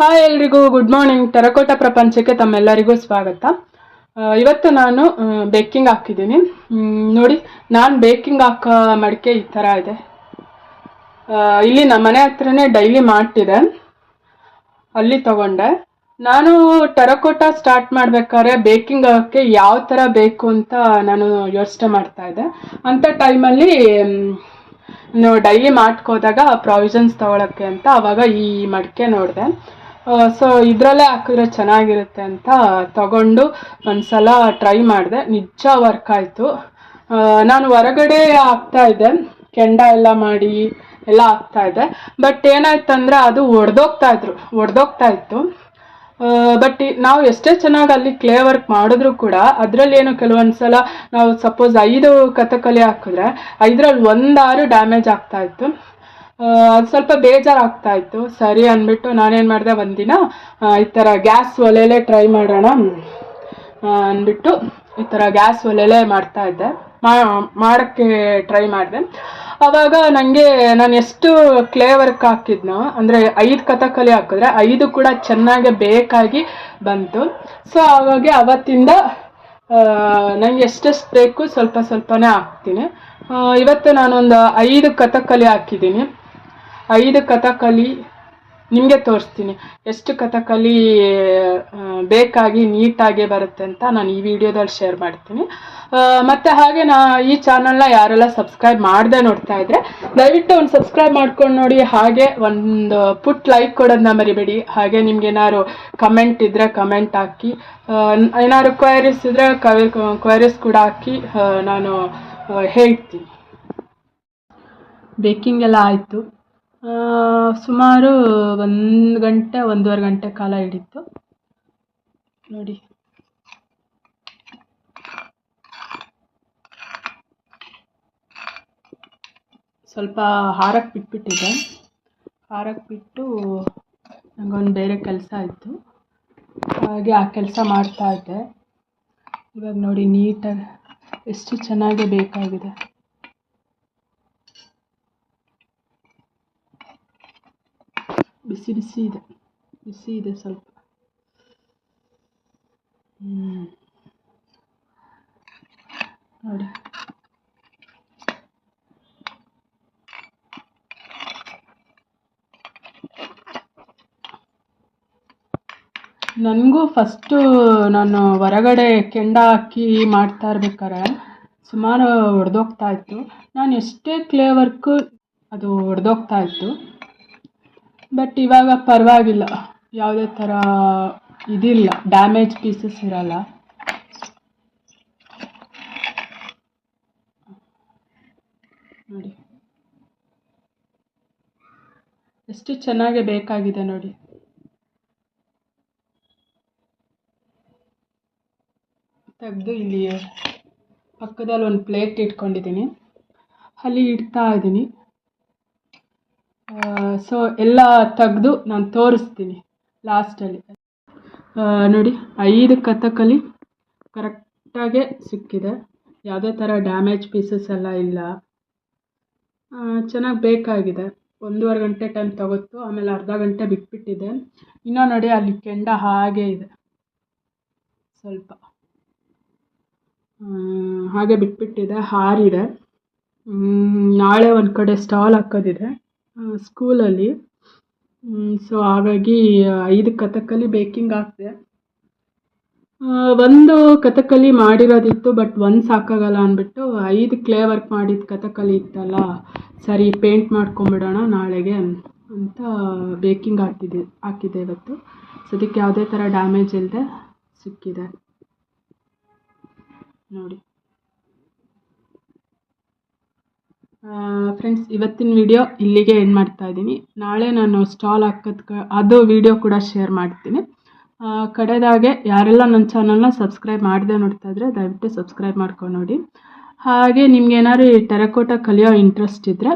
Hi ಎಲ್ರಿಗೂ good morning ಟೆರಕೋಟ ಪ್ರಪಂಚಕ್ಕೆ ತಮ್ಮೆಲ್ಲರಿಗೂ ಸ್ವಾಗತ. ಇವತ್ತು ನಾನು ಬೇಕಿಂಗ್ ಹಾಕಿದ್ದೀನಿ. ನೋಡಿ, ನಾನು ಬೇಕಿಂಗ್ ಹಾಕೋ ಮಡಿಕೆ ಈ ಥರ ಇದೆ. ಇಲ್ಲಿ ನಮ್ಮ ಮನೆ ಹತ್ರನೇ ಡೈಲಿ ಮಾಡ್ತಿದೆ ಅಲ್ಲಿ ತಗೊಂಡೆ. ನಾನು ಟೆರಕೋಟ ಸ್ಟಾರ್ಟ್ ಮಾಡಬೇಕಾದ್ರೆ ಬೇಕಿಂಗ್ ಹಾಕಕ್ಕೆ ಯಾವ ಥರ ಬೇಕು ಅಂತ ನಾನು ಯೋಚನೆ ಮಾಡ್ತಾ ಇದ್ದೆ. ಅಂಥ ಟೈಮಲ್ಲಿ ಡೈಲಿ ಮಾಡ್ಕೋದಾಗ ಪ್ರಾವಿಷನ್ಸ್ ತೊಗೊಳಕ್ಕೆ ಅಂತ ಅವಾಗ ಈ ಮಡಿಕೆ ನೋಡಿದೆ. ಸೊ ಇದರಲ್ಲೇ ಹಾಕಿದ್ರೆ ಚೆನ್ನಾಗಿರುತ್ತೆ ಅಂತ ತಗೊಂಡು ಒಂದ್ಸಲ ಟ್ರೈ ಮಾಡಿದೆ. ನಿಜ ವರ್ಕ್ ಆಯಿತು. ನಾನು ಹೊರಗಡೆ ಹಾಕ್ತಾ ಇದ್ದೆ. ಕೆಂಡ ಎಲ್ಲ ಮಾಡಿ ಎಲ್ಲ ಹಾಕ್ತಾ ಇದ್ದೆ. ಬಟ್ ಏನಾಯ್ತಂದ್ರೆ ಅದು ಒಡೆದೋಗ್ತಾ ಇದ್ರು. ಒಡೆದೋಗ್ತಾ ಇತ್ತು. ಬಟ್ ನಾವು ಎಷ್ಟೇ ಚೆನ್ನಾಗಿ ಅಲ್ಲಿ ಕ್ಲೇ ವರ್ಕ್ ಮಾಡಿದ್ರು ಕೂಡ ಅದರಲ್ಲಿ ಏನು ಕೆಲವೊಂದ್ಸಲ ನಾವು ಸಪೋಸ್ ಐದು ಕಥಕಲಿ ಹಾಕಿದ್ರೆ ಐದರಲ್ಲಿ ಒಂದಾರು ಡ್ಯಾಮೇಜ್ ಆಗ್ತಾ ಇತ್ತು. ಸ್ವಲ್ಪ ಬೇಜಾರಾಗ್ತಾ ಇತ್ತು ಸರಿ ಅಂದ್ಬಿಟ್ಟು ನಾನೇನು ಮಾಡಿದೆ, ಒಂದಿನ ಈ ಥರ ಗ್ಯಾಸ್ ಒಲೆಯಲ್ಲೇ ಟ್ರೈ ಮಾಡೋಣ ಅಂದ್ಬಿಟ್ಟು ಈ ಥರ ಗ್ಯಾಸ್ ಒಲೆಯಲ್ಲೇ ಮಾಡ್ತಾ ಇದ್ದೆ ಮಾಡೋಕ್ಕೆ ಟ್ರೈ ಮಾಡಿದೆ. ಅವಾಗ ನನಗೆ ನಾನು ಎಷ್ಟು ಕ್ಲೇ ವರ್ಕ್ ಹಾಕಿದ್ನೋ, ಅಂದರೆ ಐದು ಕಥಕಲಿ ಹಾಕಿದ್ರೆ ಐದು ಕೂಡ ಚೆನ್ನಾಗಿ ಬೇಕಾಗಿ ಬಂತು. ಸೊ ಹಾಗಾಗಿ ಅವತ್ತಿಂದ ನಂಗೆ ಎಷ್ಟೆಷ್ಟು ಬೇಕು ಸ್ವಲ್ಪ ಸ್ವಲ್ಪನೇ ಹಾಕ್ತೀನಿ. ಇವತ್ತು ನಾನೊಂದು ಐದು ಕಥಕಲಿ ಹಾಕಿದ್ದೀನಿ. ಐದು ಕಥಕಲಿ ನಿಮಗೆ ತೋರಿಸ್ತೀನಿ. ಎಷ್ಟು ಕಥಕಲಿ ಬೇಕಾಗಿ ನೀಟಾಗಿ ಬರುತ್ತೆ ಅಂತ ನಾನು ಈ ವಿಡಿಯೋದಲ್ಲಿ ಶೇರ್ ಮಾಡ್ತೀನಿ. ಮತ್ತು ಹಾಗೆ ನಾ ಈ ಚಾನಲ್ನ ಯಾರೆಲ್ಲ ಸಬ್ಸ್ಕ್ರೈಬ್ ಮಾಡದೆ ನೋಡ್ತಾ ಇದ್ರೆ, ದಯವಿಟ್ಟು ಒಂದು ಸಬ್ಸ್ಕ್ರೈಬ್ ಮಾಡ್ಕೊಂಡು ನೋಡಿ, ಹಾಗೆ ಒಂದು ಪುಟ್ ಲೈಕ್ ಕೊಡೋದನ್ನ ಮರಿಬೇಡಿ. ಹಾಗೆ ನಿಮ್ಗೆ ಏನಾದ್ರು ಕಮೆಂಟ್ ಇದ್ರೆ ಕಮೆಂಟ್ ಹಾಕಿ ಏನಾದ್ರು ಕ್ವೈರೀಸ್ ಇದ್ರೆ ಕ್ವೈರೀಸ್ ಕೂಡ ಹಾಕಿ ನಾನು ಹೇಳ್ತೀನಿ. ಬೇಕಿಂಗ್ ಎಲ್ಲ ಆಯಿತು. ಸುಮಾರು ಒಂದು ಗಂಟೆ, ಒಂದೂವರೆ ಗಂಟೆ ಕಾಲ ಹಿಡಿತು. ನೋಡಿ. ಸ್ವಲ್ಪ ಹಾರಕ್ಕೆ ಬಿಟ್ಬಿಟ್ಟಿದೆ ಹಾರಕ್ಕೆ ಬಿಟ್ಟು ನನಗೊಂದು ಬೇರೆ ಕೆಲಸ ಇತ್ತು. ಹಾಗೆ ಆ ಕೆಲಸ ಮಾಡ್ತಾ ಇದ್ದೆ. ಇವಾಗ ನೋಡಿ ನೀಟಾಗಿ, ಎಷ್ಟು ಚೆನ್ನಾಗಿ ಬೇಕಾಗಿದೆ. ಬಿಸಿ ಬಿಸಿ ಇದೆ ಬಿಸಿ ಇದೆ ಸ್ವಲ್ಪ. ನೋಡಿ ನನಗೂ ಫಸ್ಟು ನಾನು ಹೊರಗಡೆ ಕೆಂಡ ಹಾಕಿ ಮಾಡ್ತಾ ಇರ್ಬೇಕಾರೆ ಸುಮಾರು ಒಡೆದೋಗ್ತಾ ಇತ್ತು. ನಾನು ಎಷ್ಟೇ ಕ್ಲೇ ವರ್ಕು ಅದು ಒಡೆದೋಗ್ತಾ ಇತ್ತು. ಬಟ್ ಇವಾಗ ಪರವಾಗಿಲ್ಲ. ಯಾವುದೇ ಥರ ಇದಿಲ್ಲ. ಡ್ಯಾಮೇಜ್ ಪೀಸಸ್ ಇರಲ್ಲ. ನೋಡಿ. ಎಷ್ಟು ಚೆನ್ನಾಗಿ ಬೇಕಾಗಿದೆ ನೋಡಿ. ತೆಗೆದು ಇಲ್ಲಿ ಪಕ್ಕದಲ್ಲಿ ಒಂದು ಪ್ಲೇಟ್ ಇಟ್ಕೊಂಡಿದ್ದೀನಿ. ಅಲ್ಲಿ ಇಡ್ತಾ ಇದ್ದೀನಿ. ಸೊ ಎಲ್ಲ ತೆಗೆದು ನಾನು ತೋರಿಸ್ತೀನಿ ಲಾಸ್ಟಲ್ಲಿ ನೋಡಿ, ಐದು ಕಥಕಲಿ ಕರೆಕ್ಟಾಗೆ ಸಿಕ್ಕಿದೆ. ಯಾವುದೇ ಥರ ಡ್ಯಾಮೇಜ್ ಪೀಸಸ್ ಎಲ್ಲ ಇಲ್ಲ. ಚೆನ್ನಾಗಿ ಬೇಕಾಗಿದೆ. ಒಂದೂವರೆ ಗಂಟೆ ಟೈಮ್ ತಗೊತ್ತು, ಆಮೇಲೆ ಅರ್ಧ ಗಂಟೆ ಬಿಟ್ಬಿಟ್ಟಿದೆ. ಇನ್ನೂ ನೋಡಿ, ಅಲ್ಲಿ ಕೆಂಡ ಹಾಗೆ ಇದೆ. ಸ್ವಲ್ಪ. ಹಾಗೆ ಬಿಟ್ಬಿಟ್ಟಿದೆ, ಹಾರಿದೆ. ನಾಳೆ ಒಂದು ಕಡೆ ಸ್ಟಾಲ್ ಹಾಕೋದಿದೆ ಸ್ಕೂಲಲ್ಲಿ ಸೊ ಹಾಗಾಗಿ ಐದು ಕಥಕಲಿ ಬೇಕಿಂಗ್ ಹಾಕಿದೆ ಒಂದು ಕಥಕಲಿ ಮಾಡಿರೋದಿತ್ತು ಬಟ್ ಒಂದು ಸಾಕಾಗಲ್ಲ ಅಂದ್ಬಿಟ್ಟು, ಐದು ಕ್ಲೇ ವರ್ಕ್ ಮಾಡಿದ ಕಥಕಲಿ ಇತ್ತಲ್ಲ, ಸರಿ ಪೇಂಟ್ ಮಾಡ್ಕೊಂಬಿಡೋಣ ನಾಳೆಗೆ ಅಂತ ಬೇಕಿಂಗ್ ಹಾಕಿದ್ದೆ ಹಾಕಿದ್ದೆ ಇವತ್ತು. ಸೊ ಅದಕ್ಕೆ ಯಾವುದೇ ಥರ ಡ್ಯಾಮೇಜ್ ಇಲ್ಲದೆ ಸಿಕ್ಕಿದೆ. ನೋಡಿ. ಫ್ರೆಂಡ್ಸ್ ಇವತ್ತಿನ ವಿಡಿಯೋ ಇಲ್ಲಿಗೆ ಎಂಡ್ ಮಾಡ್ತಾ ಇದ್ದೀನಿ. ನಾಳೆ ನಾನು ಸ್ಟಾಲ್ ಹಾಕೋದು ಅದು ವಿಡಿಯೋ ಕೂಡ ಶೇರ್ ಮಾಡ್ತೀನಿ. ಕಡೆದಾಗೆ ಯಾರೆಲ್ಲ ನನ್ನ ಚಾನಲ್ನ ಸಬ್ಸ್ಕ್ರೈಬ್ ಮಾಡದೆ ನೋಡ್ತಾ ಇದ್ರೆ ದಯವಿಟ್ಟು ಸಬ್ಸ್ಕ್ರೈಬ್ ಮಾಡ್ಕೊಂಡು ನೋಡಿ. ಹಾಗೆ ನಿಮ್ಗೆ ಏನಾದ್ರು ಈ ಟೆರಕೋಟ ಕಲಿಯೋ ಇಂಟ್ರೆಸ್ಟ್ ಇದ್ದರೆ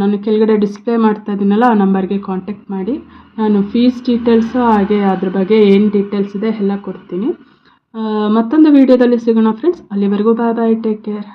ನಾನು ಕೆಳಗಡೆ ಡಿಸ್ಪ್ಲೇ ಮಾಡ್ತಾ ಇದ್ದೀನಲ್ಲ, ಆ ನಂಬರ್ಗೆ ಕಾಂಟ್ಯಾಕ್ಟ್ ಮಾಡಿ. ನಾನು ಫೀಸ್ ಡೀಟೇಲ್ಸು ಹಾಗೆ ಅದ್ರ ಬಗ್ಗೆ ಏನು ಡೀಟೇಲ್ಸ್ ಇದೆ ಎಲ್ಲ ಕೊಡ್ತೀನಿ. ಮತ್ತೊಂದು ವಿಡಿಯೋದಲ್ಲಿ ಸಿಗೋಣ ಫ್ರೆಂಡ್ಸ್ ಅಲ್ಲಿವರೆಗೂ ಬಾಯ್ ಬಾಯ್ ಟೇಕ್ ಕೇರ್